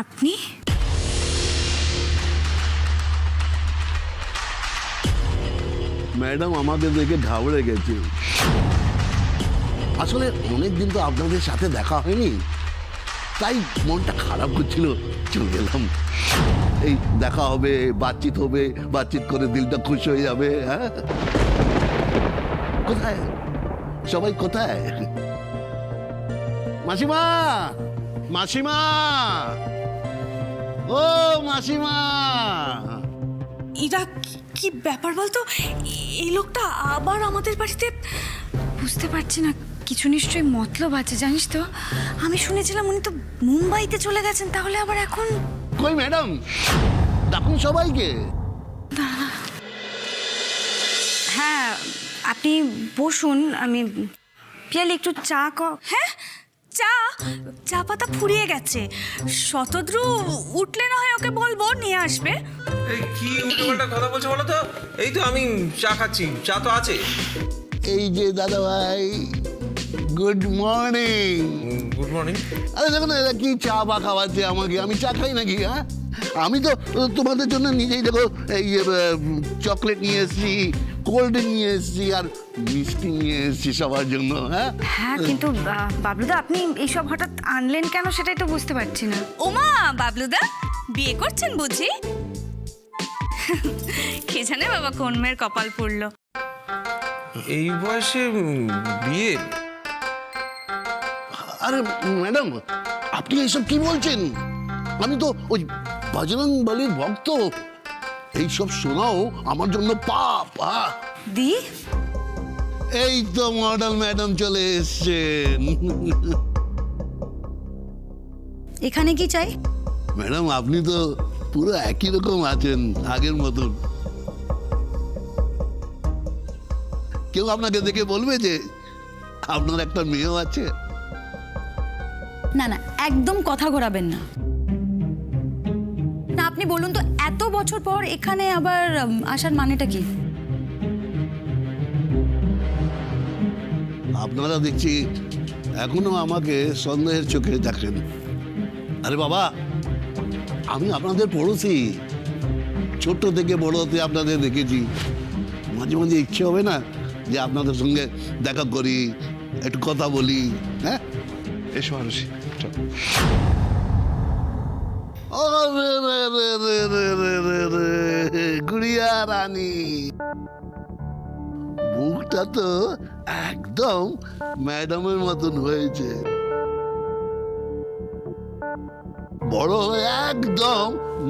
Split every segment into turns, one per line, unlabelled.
আপনি?
ম্যাডাম, আমাদের দেখে ঘাবড়ে গেছে। আসলে অনেক দিন তো আপনাদের সাথে দেখা হয়নি। তাই মনটা খারাপ করছিল, চলে এলাম এই দেখা হবে, বাতচিত হবে, বাতচিত করে দিলটা খুশি হয়ে যাবে হ্যাঁ? কোথায়? সবাই কোথায়? মাসিমা! মাসিমা! ও মাসিমা।
এরা কি- কি ব্যাপার বলতো? এই লোকটা আবার আমাদের বাড়িতে বুঝতে পারছি না কিছু নিশ্চয়ই মতলব আছে জানিস তো? আমি শুনেছিলাম উনি তো মুম্বাইতে চলে গেছেন তাহলে আবার এখন?
কই ম্যাডাম? ডাকুন সবাইকে।
হ্যাঁ আপনি বসুন আমি পিয়ালি একটু চা ক হ্যাঁ? চা পাতা ফুরিয়ে গেছে। শতদ্রু উঠলে না হয় ওকে বলব নিয়ে আসবে।
এই কি উল্টোপাল্টা কথা বলছো বলো তো? এই তো আমি চা খাচ্ছি চা তো আছে।
এই যে দাদা ভাই গুড মর্নিং।
Good morning.
আরে দেখো না এরা কি চা বা খাওয়াচ্ছে আমাকে? আমি চা খাই নাকি হ্যাঁ? আমি তো তোমাদের জন্য নিজেই দেখো এই চকলেট নিয়ে এসেছি কোল্ড নিয়ে এসেছি আর মিষ্টি নিয়ে এসেছি সবার জন্য হ্যাঁ?
হ্যাঁ কিন্তু আহ, বাবলুদা আপনি এইসব হঠাৎ আনলেন কেন সেটাই তো বুঝতে পারছি না।
ওমা বাবলুদা বিয়ে করছেন বুঝি? কে জানে বাবা কোন মেয়ের কপাল পড়ল।
এই বয়সে উম, বিয়ে?
আরে ম্যাডাম আপনি এইসব কি বলছেন? আমি তো ওই বজরং বলির ভক্ত। এইসব শোনাও আমার জন্য পাপ আহ
দি।
এই তো মডেল ম্যাডাম চলে এসছেন
এখানে কি চাই?
ম্যাডাম আপনি তো পুরো একই রকম আছেন আগের মতন। কেউ আপনাকে দেখে বলবে যে আপনার একটা মেয়েও আছে?
না না একদম কথা ঘোরাবেন না। না আপনি বলুন তো এত বছর পর এখানে আবার আসার মানেটা কি?
আপনারা দেখছি এখনও আমাকে সন্দেহের চোখে দেখেন। আরে বাবা আমি আপনাদের পড়োশি। ছোট্ট থেকে বড় হতে আপনাদের দেখেছি। মাঝে মাঝে ইচ্ছে হবে না যে আপনাদের সঙ্গে দেখা করি একটু কথা বলি হ্যাঁ?
এসো আরুষি চল।
আরে রে রে রে রে রে রে রে, গুড়িয়া রানী। মুখটা তো একদম ম্যাডামের মতন হয়েছে। বড় হয়ে একদম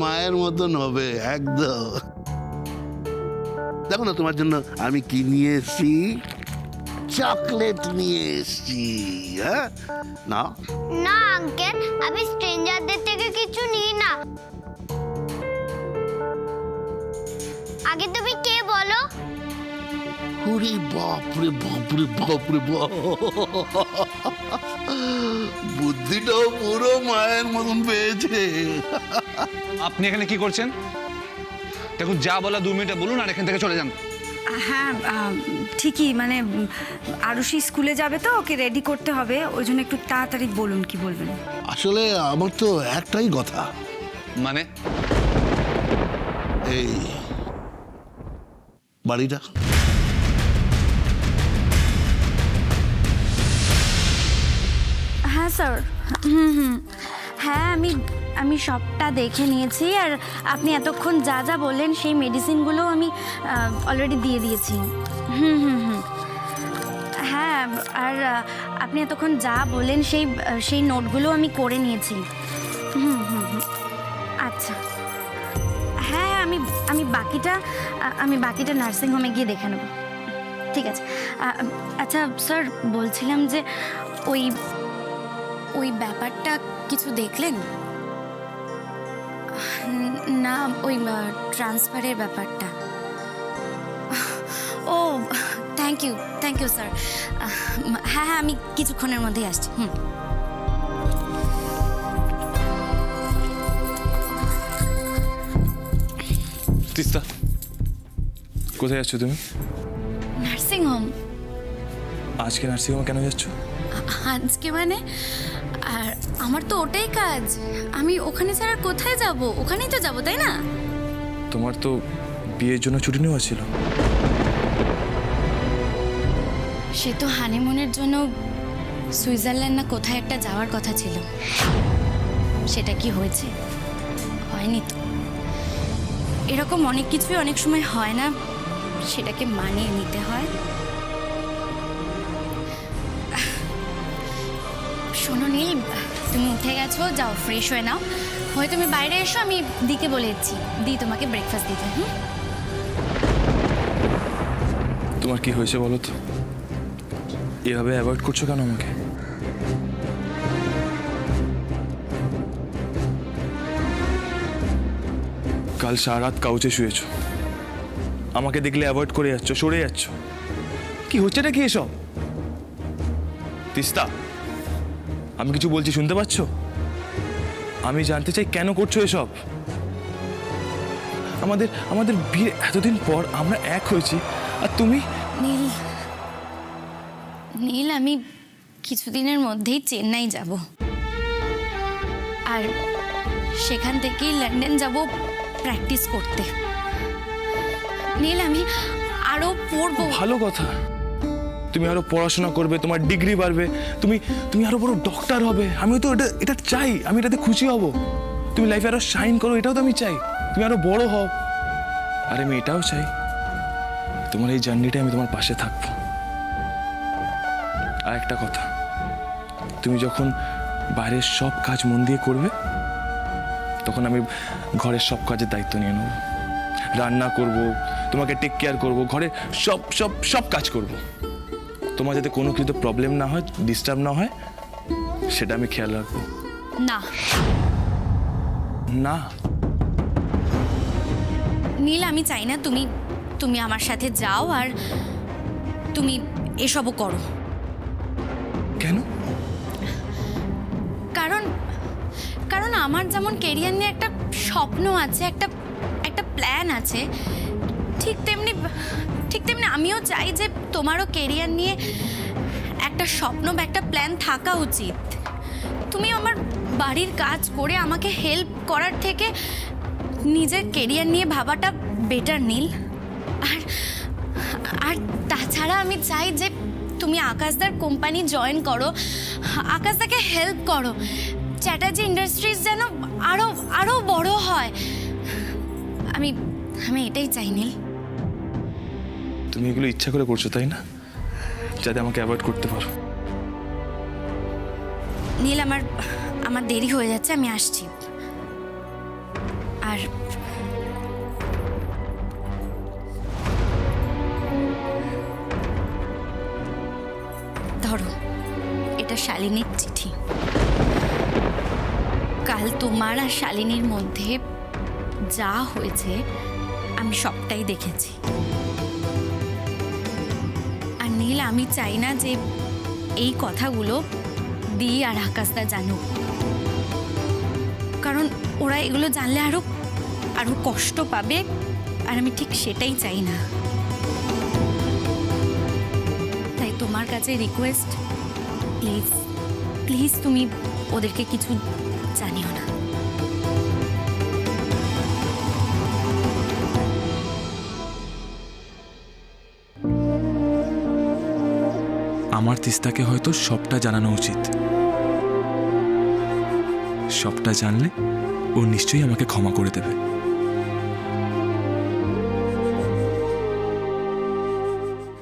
মায়ের মতন হবে একদম। দেখো না তোমার জন্য আমি কি নিয়ে এসছি? চকলেট নিয়ে এসছি হ্যাঁ? না
না আঙ্কেল আমি স্ট্রেঞ্জারদের থেকে কিছু নিই না। আগে তুমি কে বলো?
ওরে বাপরে বাপরে বাপরে বাপ। বুদ্ধিটাও পুরো মায়ের মতন পেয়েছে।
আপনি এখানে কি করছেন? দেখুন যা বলা দু মিনিটে বলুন আর এখান থেকে চলে যান।
হ্যাঁ আহ, ঠিকই মানে আরুষি স্কুলে যাবে তো ওকে রেডি করতে হবে ওই জন্য একটু তাড়াতাড়ি বলুন কি বলবেন?
আসলে আমার তো একটাই কথা।
মানে?
এই বাড়িটা।
হ্যাঁ স্যার। হুম হুম। হ্যাঁ আমি আমি সবটা দেখে নিয়েছি আর আপনি এতক্ষণ যা যা বললেন সেই মেডিসিনগুলো আমি অলরেডি দিয়ে দিয়েছি। হুম হুম হুম। হ্যাঁ আর আপনি এতক্ষণ যা বললেন সেই সেই নোটগুলো আমি করে নিয়েছি। হুম হুম হুম। আচ্ছা। হ্যাঁ আমি আমি বাকিটা আমি বাকিটা নার্সিং হোমে গিয়ে দেখে নেব। ঠিক আছে। আচ্ছা স্যার বলছিলাম যে ওই ওই ব্যাপারটা কিছু দেখলেন? না ওই ট্রান্সফারের ব্যাপারটা। ও thank you thank you sir হ্যাঁ হ্যাঁ আমি কিছুক্ষণের মধ্যেই আসছি হুম।
তিস্তা কোথায় যাচ্ছ তুমি?
নার্সিং হোম
আজকে নার্সিংহোমে কেন যাচ্ছ?
আজকে মানে? আমার তো ওটাই কাজ। আমি ওখানে ছাড়া আর কোথায় যাব? ওখানেই তো যাব তাই না?
তোমার তো বিয়ের জন্য ছুটি নেওয়া ছিল।
সে তো হানিমুনের জন্য সুইজারল্যান্ড না কোথায় একটা যাওয়ার কথা ছিল। সেটা কি হয়েছে? হয়নি তো। এরকম অনেক কিছুই অনেক সময় হয় না। সেটাকে মানিয়ে নিতে হয়। শোনো নীল তুমি উঠে গেছো যাও ফ্রেশ হয়ে নাও। হয়ে তুমি বাইরে এসো আমি দিকে বলে দিচ্ছি। দি তোমাকে ব্রেকফাস্ট দিতে হুম?
তোমার কি হয়েছে বলো তো? এভাবে অ্যাভয়েড করছ কেন আমাকে? কাল সারা রাত কাউচে শুয়েছো। আমাকে দেখলে অ্যাভয়েড করে যাচ্ছ সরে যাচ্ছ। কি হচ্ছে নাকি এসব? তিস্তা। আমি কিছু বলছি শুনতে পাচ্ছ? আমি জানতে চাই কেন করছ এসব? আমাদের আমাদের বিয়ে এতদিন পর আমরা এক হয়েছি আর তুমি?
নীল নীল আমি কিছুদিনের মধ্যেই চেন্নাই যাব। আর সেখান থেকেই লন্ডন যাব প্র্যাকটিস করতে। নীল আমি আরও পড়ব।
ভালো কথা। তুমি আরও পড়াশোনা করবে, তোমার ডিগ্রি বাড়বে, তুমি তুমি আরও বড় ডক্টর হবে। আমিও তো এটা এটা চাই, আমি এটাতে খুশি হব। তুমি লাইফে আরও শাইন করো, এটাও তো আমি চাই। তুমি আরও বড় হও। আর আমি এটাও চাই। তোমার এই জার্নিটা আমি তোমার পাশে থাকব। আর একটা কথা, তুমি যখন বাইরের সব কাজ মন দিয়ে করবে, তখন আমি ঘরের সব কাজের দায়িত্ব নিয়ে নেব। রান্না করব, তোমাকে টেক কেয়ার করব ঘরে সব সব সব কাজ করব। তোমার যাতে কোনো কিছু প্রবলেম না হয় ডিস্টার্ব না হয় সেটা আমি খেয়াল রাখব।
না।
না।
নীল আমি চাই না তুমি তুমি আমার সাথে যাও আর তুমি এসবও করো।
কেন?
কারণ কারণ আমার যেমন কেরিয়ার নিয়ে একটা স্বপ্ন আছে একটা একটা প্ল্যান আছে ঠিক তেমনি ঠিক তেমনি আমিও চাই যে তোমারও কেরিয়ার নিয়ে একটা স্বপ্ন বা একটা প্ল্যান থাকা উচিত। তুমি আমার বাড়ির কাজ করে আমাকে হেল্প করার থেকে নিজের কেরিয়ার নিয়ে ভাবাটা বেটার নীল। আর আর তাছাড়া আমি চাই যে তুমি আকাশদার কোম্পানি জয়েন করো, আকাশদাকে হেল্প করো। চ্যাটার্জি ইন্ডাস্ট্রিজ যেন আরও আরও বড় হয়। আমি আমি এটাই চাই নীল।
তুমি এগুলো ইচ্ছা করে করছ, তাই না? যাতে আমাকে অ্যাভয়েড করতে পারো।
নীল, আমার আমার দেরি হয়ে যাচ্ছে, আমি আসছি। আর ধরো, এটা শালিনীর চিঠি। কাল তোমার আর শালিনীর মধ্যে যা হয়েছে, আমি সবটাই দেখেছি। নীল আমি চাই না যে এই কথাগুলো দি আর আকাশদা জানুক। কারণ ওরা এগুলো জানলে আরও আরও কষ্ট পাবে, আর আমি ঠিক সেটাই চাই না। তাই তোমার কাছে রিকোয়েস্ট প্লিজ প্লিজ তুমি ওদেরকে কিছু জানিও না।
আমার তিস্তাকে হয়তো সবটা জানানো উচিত। সবটা জানলে ও নিশ্চয়ই আমাকে ক্ষমা করে দেবে।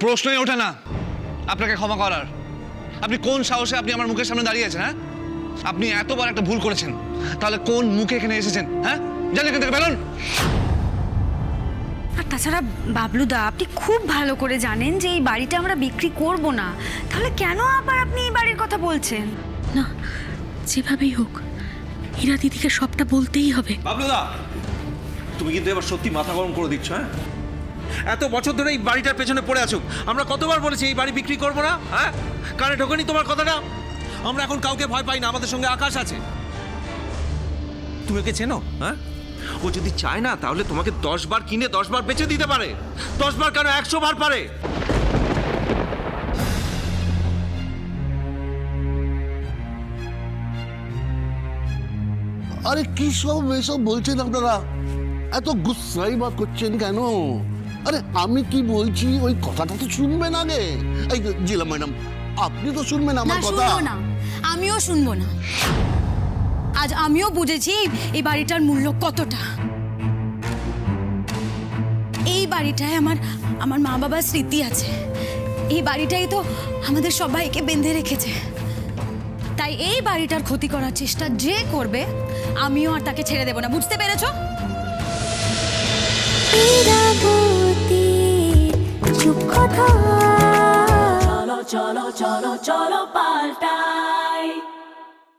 প্রশ্নই ওঠে না আপনাকে ক্ষমা করার। আপনি কোন সাহসে আপনি আমার মুখের সামনে দাঁড়িয়ে আছেন হ্যাঁ? আপনি এতবার একটা ভুল করেছেন, তাহলে কোন মুখে এখানে এসেছেন হ্যাঁ? জানেন এখান থেকে বেরোন!
আর তাছাড়া বাবলুদা আপনি খুব ভালো করে জানেন যে এই বাড়িটা আমরা বিক্রি করব না। তাহলে কেন আবার আপনি এই বাড়ির কথা বলছেন?
না যেভাবেই হোক হীরা দিদিকে সবটা বলতেই হবে।
বাবলুদা তুমি কিন্তু এবার সত্যি মাথা গরম করে দিচ্ছ হ্যাঁ? এত বছর ধরে এই বাড়িটার পেছনে পড়ে আছো। আমরা কতবার বলেছি এই বাড়ি বিক্রি করব না হ্যাঁ? কানে ঢোকেনি তোমার কথাটা? আমরা এখন কাউকে ভয় পাই না আমাদের সঙ্গে আকাশ আছে। তুমি ওকে চেনো হ্যাঁ? ও যদি চায় না তাহলে তোমাকে দশ বার কিনে দশ বার বেচে দিতে পারে। দশ বার কেন একশো বার পারে?
আরে কি সব এসব বলছেন আপনারা? এত গুসাই বাদ করছেন কেন? আরে আমি কি বলছি? ওই কথাটা তো শুনবেন আগে। এই জিলা ম্যাডাম আপনি তো শুনবেন আমার কথা।
না। আমিও শুনব না। আজ আমিও বুঝেছি এই বাড়িটার মূল্য কতটা। এই বাড়িটায় আমার আমার মা বাবার স্মৃতি আছে। এই বাড়িটাই তো আমাদের সবাইকে বেঁধে রেখেছে। তাই এই বাড়িটার ক্ষতি করার চেষ্টা যে করবে আমিও আর তাকে ছেড়ে দেবো না। বুঝতে পেরেছ?
চলো চলো চলো চলো পাল্টাই